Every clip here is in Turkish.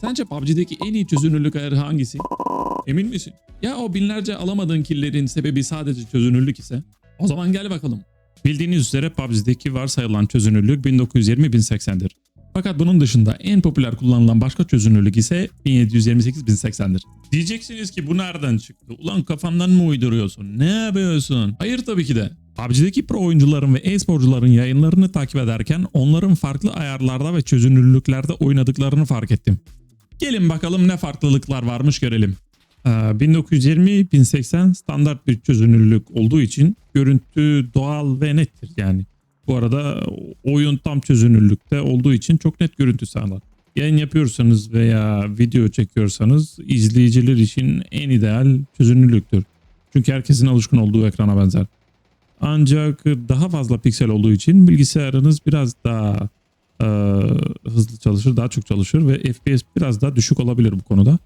Sence PUBG'deki en iyi çözünürlük ayarı hangisi? Emin misin? Ya o binlerce alamadığın killerin sebebi sadece çözünürlük ise? O zaman gel bakalım. Bildiğiniz üzere PUBG'deki varsayılan çözünürlük 1920-1080'dir. Fakat bunun dışında en popüler kullanılan başka çözünürlük ise 1728-1080'dir. Diyeceksiniz ki bu nereden çıktı? Ulan kafamdan mı uyduruyorsun? Ne yapıyorsun? Hayır tabii ki de. PUBG'deki pro oyuncuların ve e-sporcuların yayınlarını takip ederken onların farklı ayarlarda ve çözünürlüklerde oynadıklarını fark ettim. Gelin bakalım ne farklılıklar varmış görelim. Ee, 1920-1080 standart bir çözünürlük olduğu için görüntü doğal ve nettir yani. Bu arada oyun tam çözünürlükte olduğu için çok net görüntü sağlar. Yayın yapıyorsanız veya video çekiyorsanız izleyiciler için en ideal çözünürlüktür. Çünkü herkesin alışkın olduğu ekrana benzer. Ancak daha fazla piksel olduğu için bilgisayarınız biraz daha e, hızlı çalışır, daha çok çalışır ve FPS biraz daha düşük olabilir bu konuda.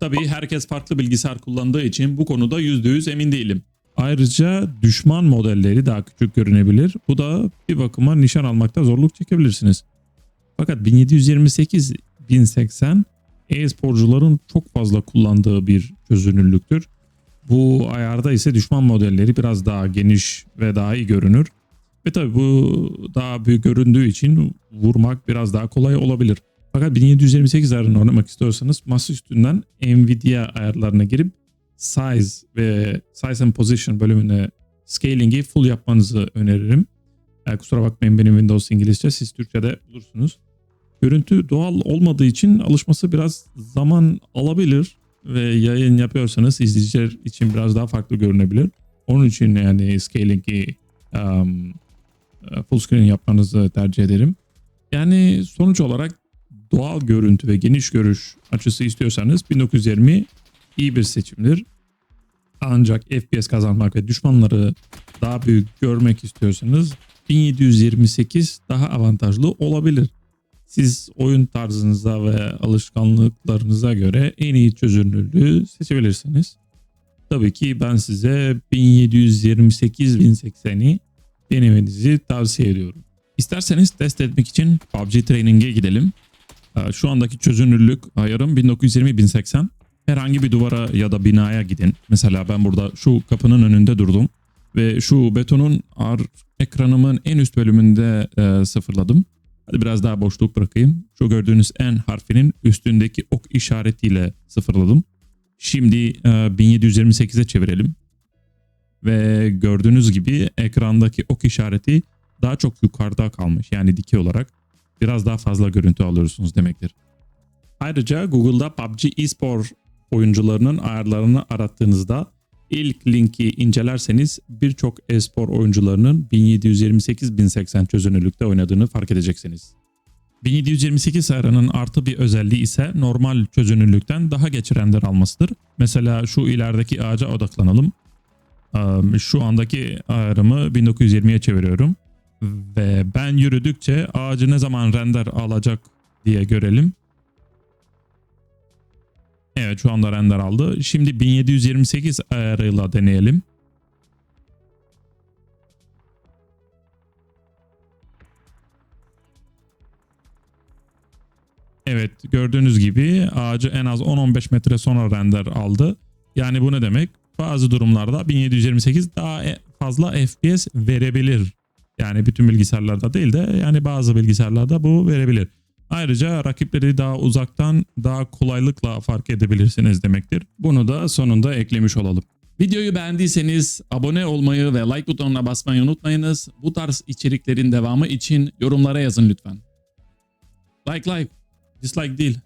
Tabii herkes farklı bilgisayar kullandığı için bu konuda %100 emin değilim. Ayrıca düşman modelleri daha küçük görünebilir. Bu da bir bakıma nişan almakta zorluk çekebilirsiniz. Fakat 1728-1080 e-sporcuların çok fazla kullandığı bir çözünürlüktür. Bu ayarda ise düşman modelleri biraz daha geniş ve daha iyi görünür. Ve tabi bu daha büyük göründüğü için vurmak biraz daha kolay olabilir. Fakat 1728 ayarını oynamak istiyorsanız masa üstünden Nvidia ayarlarına girip size ve size and position bölümüne scaling'i full yapmanızı öneririm. Yani kusura bakmayın benim Windows İngilizce siz Türkçe'de bulursunuz. Görüntü doğal olmadığı için alışması biraz zaman alabilir ve yayın yapıyorsanız izleyiciler için biraz daha farklı görünebilir. Onun için yani scaling'i um, full screen yapmanızı tercih ederim. Yani sonuç olarak doğal görüntü ve geniş görüş açısı istiyorsanız 1920 iyi bir seçimdir. Ancak FPS kazanmak ve düşmanları daha büyük görmek istiyorsanız 1728 daha avantajlı olabilir. Siz oyun tarzınıza ve alışkanlıklarınıza göre en iyi çözünürlüğü seçebilirsiniz. Tabii ki ben size 1728-1080'i denemenizi tavsiye ediyorum. İsterseniz test etmek için PUBG Training'e gidelim. Ee, Şu andaki çözünürlük ayarım 1920-1080. Herhangi bir duvara ya da binaya gidin. Mesela ben burada şu kapının önünde durdum ve şu betonun ar ekranımın en üst bölümünde e, sıfırladım. Hadi biraz daha boşluk bırakayım. Şu gördüğünüz en harfinin üstündeki ok işaretiyle sıfırladım. Şimdi e, 1728'e çevirelim. Ve gördüğünüz gibi ekrandaki ok işareti daha çok yukarıda kalmış. Yani dikey olarak biraz daha fazla görüntü alıyorsunuz demektir. Ayrıca Google'da PUBG eSport oyuncularının ayarlarını arattığınızda ilk linki incelerseniz birçok e-spor oyuncularının 1728-1080 çözünürlükte oynadığını fark edeceksiniz. 1728 ayarının artı bir özelliği ise normal çözünürlükten daha geç render almasıdır. Mesela şu ilerideki ağaca odaklanalım. Şu andaki ayarımı 1920'ye çeviriyorum. Ve ben yürüdükçe ağacı ne zaman render alacak diye görelim. Evet şu anda render aldı. Şimdi 1728 ayarıyla deneyelim. Evet gördüğünüz gibi ağacı en az 10-15 metre sonra render aldı. Yani bu ne demek? Bazı durumlarda 1728 daha e- fazla FPS verebilir. Yani bütün bilgisayarlarda değil de yani bazı bilgisayarlarda bu verebilir. Ayrıca rakipleri daha uzaktan daha kolaylıkla fark edebilirsiniz demektir. Bunu da sonunda eklemiş olalım. Videoyu beğendiyseniz abone olmayı ve like butonuna basmayı unutmayınız. Bu tarz içeriklerin devamı için yorumlara yazın lütfen. Like like, dislike değil.